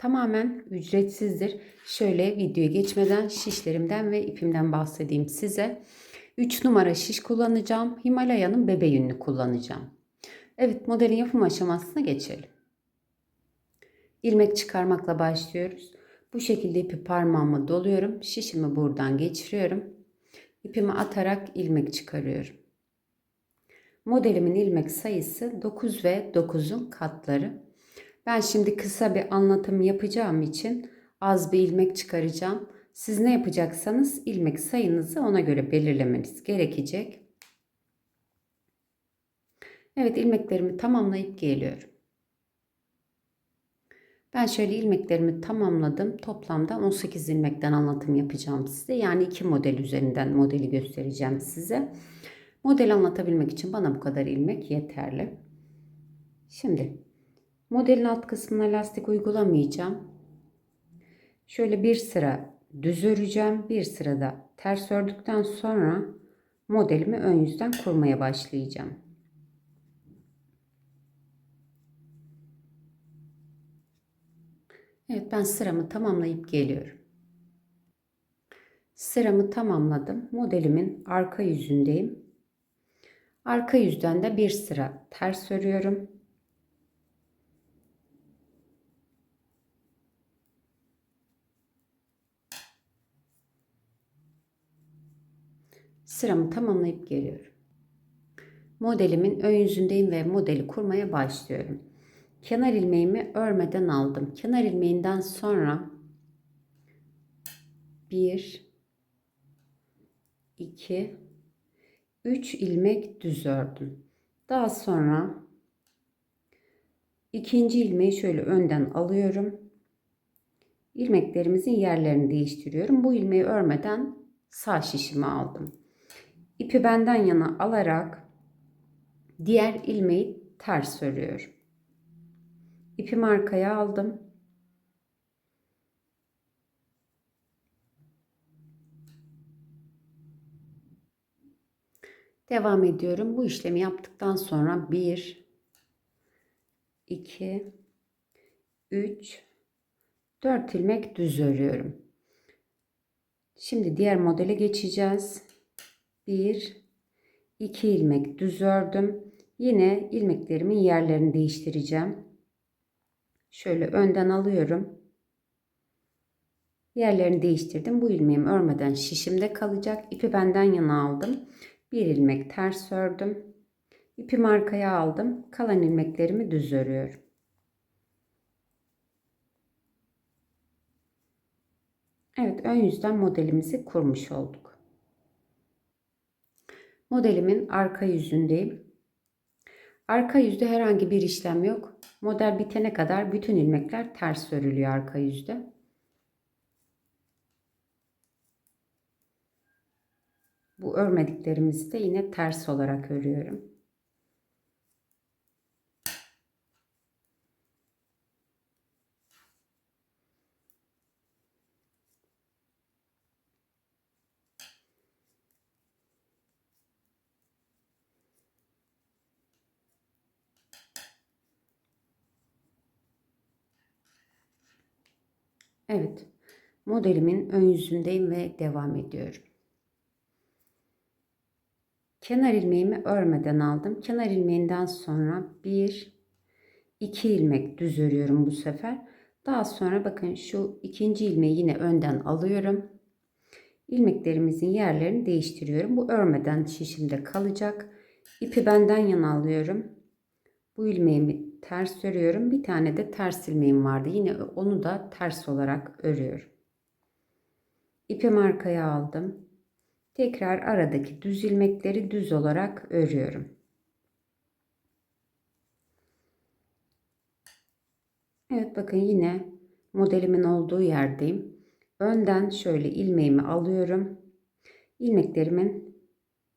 tamamen ücretsizdir. Şöyle videoya geçmeden şişlerimden ve ipimden bahsedeyim size. 3 numara şiş kullanacağım. Himalaya'nın bebe yünlü kullanacağım. Evet modelin yapım aşamasına geçelim. İlmek çıkarmakla başlıyoruz. Bu şekilde ipi parmağıma doluyorum. Şişimi buradan geçiriyorum. İpimi atarak ilmek çıkarıyorum. Modelimin ilmek sayısı 9 ve 9'un katları. Ben şimdi kısa bir anlatım yapacağım için az bir ilmek çıkaracağım. Siz ne yapacaksanız ilmek sayınızı ona göre belirlemeniz gerekecek. Evet ilmeklerimi tamamlayıp geliyorum. Ben şöyle ilmeklerimi tamamladım. Toplamda 18 ilmekten anlatım yapacağım size. Yani iki model üzerinden modeli göstereceğim size. Model anlatabilmek için bana bu kadar ilmek yeterli. Şimdi modelin alt kısmına lastik uygulamayacağım. Şöyle bir sıra düz öreceğim. Bir sırada ters ördükten sonra modelimi ön yüzden kurmaya başlayacağım. Evet ben sıramı tamamlayıp geliyorum. Sıramı tamamladım. Modelimin arka yüzündeyim. Arka yüzden de bir sıra ters örüyorum. Sıramı tamamlayıp geliyorum. Modelimin ön yüzündeyim ve modeli kurmaya başlıyorum. Kenar ilmeğimi örmeden aldım. Kenar ilmeğinden sonra 1 2 3 ilmek düz ördüm. Daha sonra ikinci ilmeği şöyle önden alıyorum. İlmeklerimizin yerlerini değiştiriyorum. Bu ilmeği örmeden sağ şişimi aldım. İpi benden yana alarak diğer ilmeği ters örüyorum. İpimi arkaya aldım. Devam ediyorum. Bu işlemi yaptıktan sonra 1 2 3 4 ilmek düz örüyorum. Şimdi diğer modele geçeceğiz. 1 2 ilmek düz ördüm. Yine ilmeklerimin yerlerini değiştireceğim. Şöyle önden alıyorum. Yerlerini değiştirdim. Bu ilmeğim örmeden şişimde kalacak. İpi benden yana aldım. Bir ilmek ters ördüm. İpimi arkaya aldım. Kalan ilmeklerimi düz örüyorum. Evet ön yüzden modelimizi kurmuş olduk. Modelimin arka yüzündeyim. Arka yüzde herhangi bir işlem yok. Model bitene kadar bütün ilmekler ters örülüyor arka yüzde. Bu örmediklerimizi de yine ters olarak örüyorum. Evet. Modelimin ön yüzündeyim ve devam ediyorum. Kenar ilmeğimi örmeden aldım. Kenar ilmeğinden sonra bir, iki ilmek düz örüyorum bu sefer. Daha sonra bakın şu ikinci ilmeği yine önden alıyorum. İlmeklerimizin yerlerini değiştiriyorum. Bu örmeden şişimde kalacak. İpi benden yana alıyorum. Bu ilmeğimi ters örüyorum. Bir tane de ters ilmeğim vardı. Yine onu da ters olarak örüyorum. İpimi arkaya aldım. Tekrar aradaki düz ilmekleri düz olarak örüyorum. Evet bakın yine modelimin olduğu yerdeyim. önden şöyle ilmeğimi alıyorum. İlmeklerimin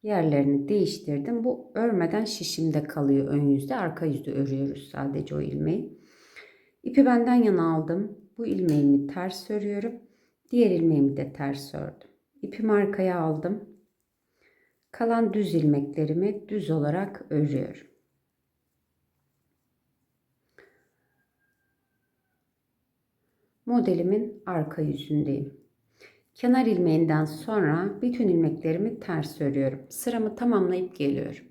yerlerini değiştirdim. Bu örmeden şişimde kalıyor ön yüzde. Arka yüzde örüyoruz sadece o ilmeği. İpi benden yana aldım. Bu ilmeğimi ters örüyorum. Diğer ilmeğimi de ters ördüm. İpimi arkaya aldım. Kalan düz ilmeklerimi düz olarak örüyorum. Modelimin arka yüzündeyim. Kenar ilmeğinden sonra bütün ilmeklerimi ters örüyorum. Sıramı tamamlayıp geliyorum.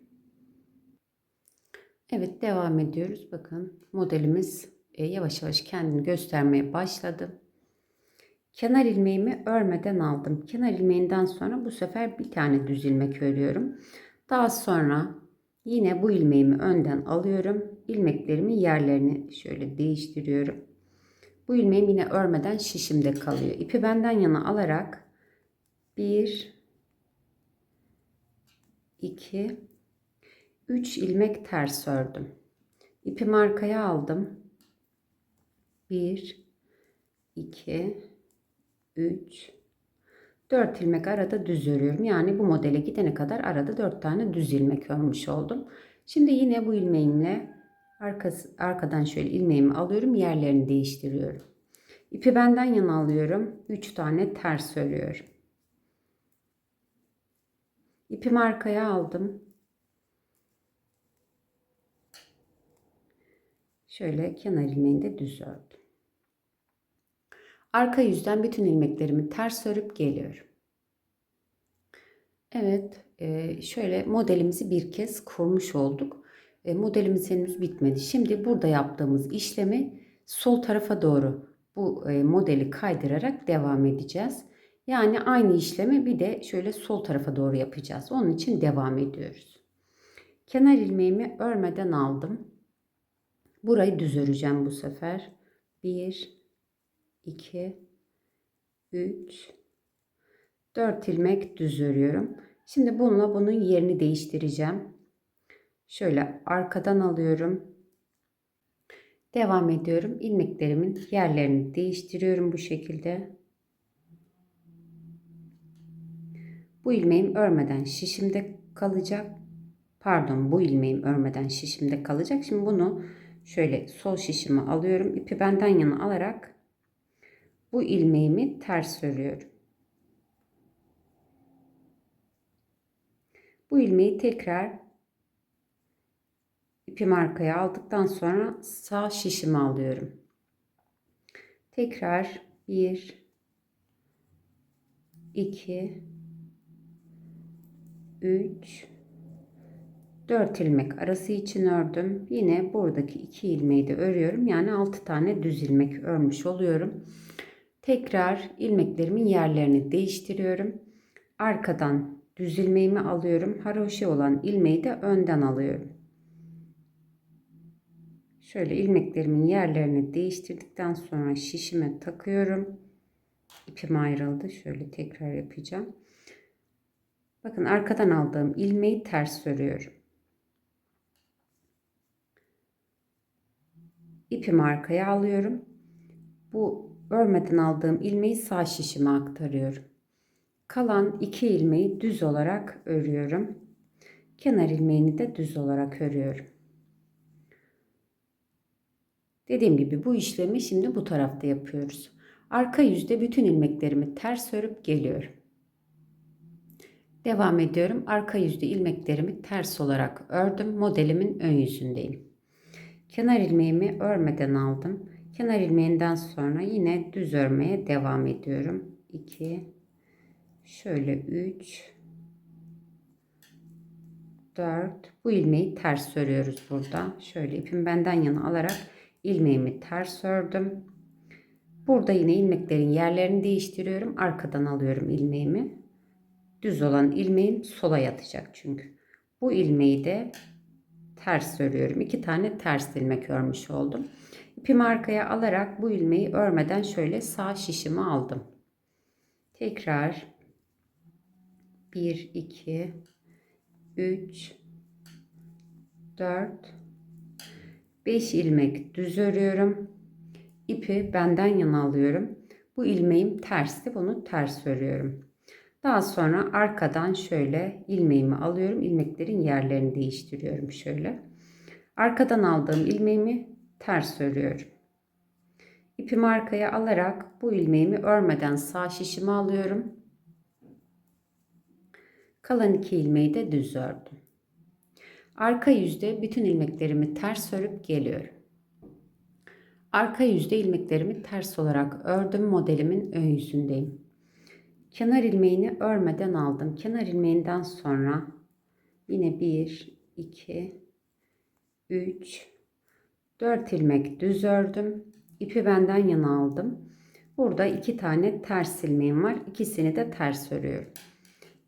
Evet devam ediyoruz. Bakın modelimiz e, yavaş yavaş kendini göstermeye başladı. Kenar ilmeğimi örmeden aldım. Kenar ilmeğinden sonra bu sefer bir tane düz ilmek örüyorum. Daha sonra yine bu ilmeğimi önden alıyorum. İlmeklerimin yerlerini şöyle değiştiriyorum. Bu ilmeğim yine örmeden şişimde kalıyor. İpi benden yana alarak 1 2 3 ilmek ters ördüm. İpimi arkaya aldım. 1 2 3 4 ilmek arada düz örüyorum. Yani bu modele gidene kadar arada 4 tane düz ilmek örmüş oldum. Şimdi yine bu ilmeğimle arkası, arkadan şöyle ilmeğimi alıyorum. Yerlerini değiştiriyorum. İpi benden yana alıyorum. 3 tane ters örüyorum. İpimi arkaya aldım. Şöyle kenar ilmeğini de düz ördüm. Arka yüzden bütün ilmeklerimi ters örüp geliyorum. Evet, e, şöyle modelimizi bir kez kurmuş olduk. E, modelimiz henüz bitmedi. Şimdi burada yaptığımız işlemi sol tarafa doğru bu e, modeli kaydırarak devam edeceğiz. Yani aynı işlemi bir de şöyle sol tarafa doğru yapacağız. Onun için devam ediyoruz. Kenar ilmeğimi örmeden aldım. Burayı düz öreceğim bu sefer. 1 2 3 4 ilmek düz örüyorum. Şimdi bununla bunun yerini değiştireceğim. Şöyle arkadan alıyorum. Devam ediyorum. İlmeklerimin yerlerini değiştiriyorum bu şekilde. Bu ilmeğim örmeden şişimde kalacak. Pardon bu ilmeğim örmeden şişimde kalacak. Şimdi bunu şöyle sol şişimi alıyorum. İpi benden yana alarak bu ilmeğimi ters örüyorum. Bu ilmeği tekrar ipimi arkaya aldıktan sonra sağ şişimi alıyorum. Tekrar 1 2 3 4 ilmek arası için ördüm. Yine buradaki 2 ilmeği de örüyorum. Yani 6 tane düz ilmek örmüş oluyorum. Tekrar ilmeklerimin yerlerini değiştiriyorum. Arkadan düz ilmeğimi alıyorum. Haroşe olan ilmeği de önden alıyorum. Şöyle ilmeklerimin yerlerini değiştirdikten sonra şişime takıyorum. İpim ayrıldı. Şöyle tekrar yapacağım. Bakın arkadan aldığım ilmeği ters örüyorum. İpimi arkaya alıyorum. Bu örmeden aldığım ilmeği sağ şişime aktarıyorum. Kalan iki ilmeği düz olarak örüyorum. Kenar ilmeğini de düz olarak örüyorum. Dediğim gibi bu işlemi şimdi bu tarafta yapıyoruz. Arka yüzde bütün ilmeklerimi ters örüp geliyorum. Devam ediyorum. Arka yüzde ilmeklerimi ters olarak ördüm. Modelimin ön yüzündeyim. Kenar ilmeğimi örmeden aldım. Kenar ilmeğinden sonra yine düz örmeye devam ediyorum. 2 şöyle 3 4 bu ilmeği ters örüyoruz burada. Şöyle ipim benden yana alarak ilmeğimi ters ördüm. Burada yine ilmeklerin yerlerini değiştiriyorum. Arkadan alıyorum ilmeğimi. Düz olan ilmeğim sola yatacak çünkü. Bu ilmeği de ters örüyorum. İki tane ters ilmek örmüş oldum. İpimi arkaya alarak bu ilmeği örmeden şöyle sağ şişimi aldım. Tekrar 1 2 3 4 5 ilmek düz örüyorum. İpi benden yana alıyorum. Bu ilmeğim tersti. Bunu ters örüyorum. Daha sonra arkadan şöyle ilmeğimi alıyorum. İlmeklerin yerlerini değiştiriyorum şöyle. Arkadan aldığım ilmeğimi ters örüyorum. İpimi arkaya alarak bu ilmeğimi örmeden sağ şişime alıyorum. Kalan iki ilmeği de düz ördüm. Arka yüzde bütün ilmeklerimi ters örüp geliyorum. Arka yüzde ilmeklerimi ters olarak ördüm. Modelimin ön yüzündeyim. Kenar ilmeğini örmeden aldım. Kenar ilmeğinden sonra yine 1, 2, 3, 4 ilmek düz ördüm. İpi benden yana aldım. Burada iki tane ters ilmeğim var. İkisini de ters örüyorum.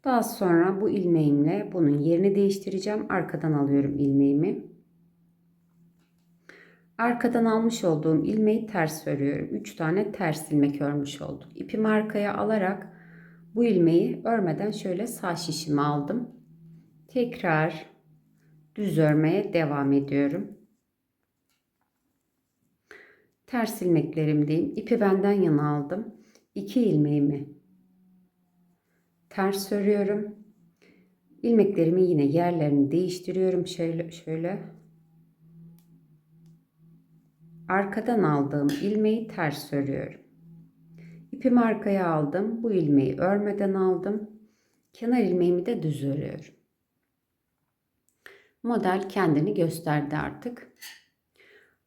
Daha sonra bu ilmeğimle bunun yerini değiştireceğim. Arkadan alıyorum ilmeğimi. Arkadan almış olduğum ilmeği ters örüyorum. 3 tane ters ilmek örmüş olduk. İpimi arkaya alarak bu ilmeği örmeden şöyle sağ şişime aldım. Tekrar düz örmeye devam ediyorum. Ters ilmeklerimdeyim. İpi benden yana aldım. 2 ilmeğimi ters örüyorum. İlmeklerimi yine yerlerini değiştiriyorum. Şöyle şöyle. Arkadan aldığım ilmeği ters örüyorum. İpimi arkaya aldım. Bu ilmeği örmeden aldım. Kenar ilmeğimi de düz örüyorum. Model kendini gösterdi artık.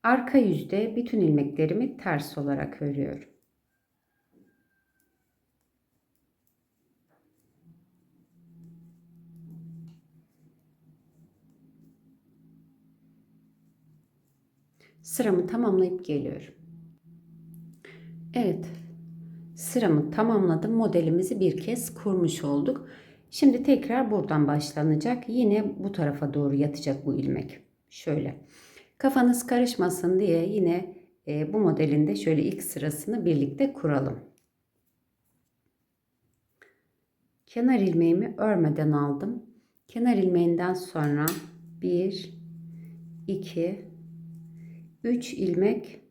Arka yüzde bütün ilmeklerimi ters olarak örüyorum. Sıramı tamamlayıp geliyorum. Evet. Sıramı tamamladım. Modelimizi bir kez kurmuş olduk. Şimdi tekrar buradan başlanacak. Yine bu tarafa doğru yatacak bu ilmek. Şöyle. Kafanız karışmasın diye yine e, bu modelinde şöyle ilk sırasını birlikte kuralım. Kenar ilmeğimi örmeden aldım. Kenar ilmeğinden sonra 1 2 3 ilmek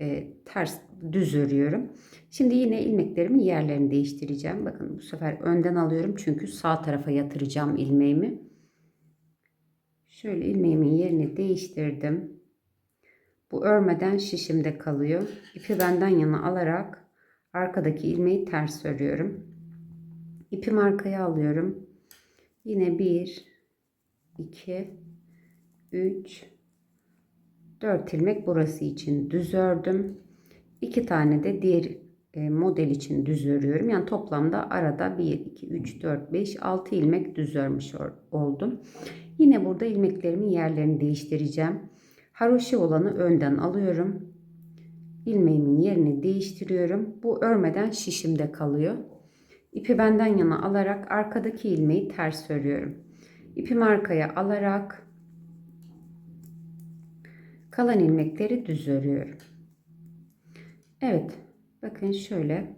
e, ters düz örüyorum. Şimdi yine ilmeklerimin yerlerini değiştireceğim. Bakın bu sefer önden alıyorum çünkü sağ tarafa yatıracağım ilmeğimi. Şöyle ilmeğimin yerini değiştirdim. Bu örmeden şişimde kalıyor. İpi benden yana alarak arkadaki ilmeği ters örüyorum. İpimi arkaya alıyorum. Yine 1 2 3 4 ilmek burası için düz ördüm. 2 tane de diğer e, model için düz örüyorum. Yani toplamda arada 1 2 3 4 5 6 ilmek düz örmüş oldum. Yine burada ilmeklerimin yerlerini değiştireceğim. Haroşa olanı önden alıyorum. İlmeğimin yerini değiştiriyorum. Bu örmeden şişimde kalıyor. İpi benden yana alarak arkadaki ilmeği ters örüyorum. İpimi arkaya alarak kalan ilmekleri düz örüyorum. Evet. Bakın şöyle.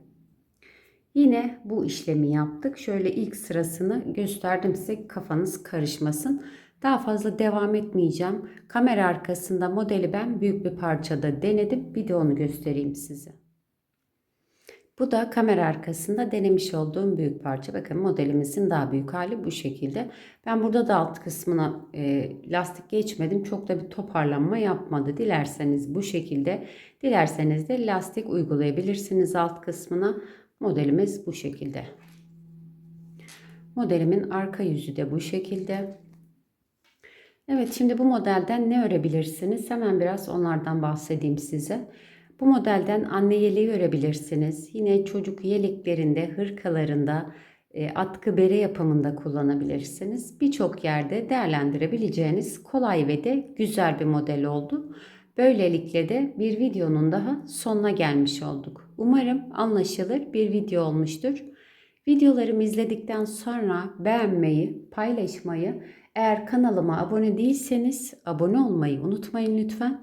Yine bu işlemi yaptık. Şöyle ilk sırasını gösterdim size kafanız karışmasın. Daha fazla devam etmeyeceğim. Kamera arkasında modeli ben büyük bir parçada denedim. Bir de onu göstereyim size. Bu da kamera arkasında denemiş olduğum büyük parça. Bakın modelimizin daha büyük hali bu şekilde. Ben burada da alt kısmına e, lastik geçmedim. Çok da bir toparlanma yapmadı. Dilerseniz bu şekilde, dilerseniz de lastik uygulayabilirsiniz alt kısmına. Modelimiz bu şekilde. Modelimin arka yüzü de bu şekilde. Evet şimdi bu modelden ne örebilirsiniz? Hemen biraz onlardan bahsedeyim size. Bu modelden anne yeleği örebilirsiniz. Yine çocuk yeleklerinde, hırkalarında, e, atkı bere yapımında kullanabilirsiniz. Birçok yerde değerlendirebileceğiniz kolay ve de güzel bir model oldu. Böylelikle de bir videonun daha sonuna gelmiş olduk. Umarım anlaşılır bir video olmuştur. Videolarımı izledikten sonra beğenmeyi, paylaşmayı, eğer kanalıma abone değilseniz abone olmayı unutmayın lütfen.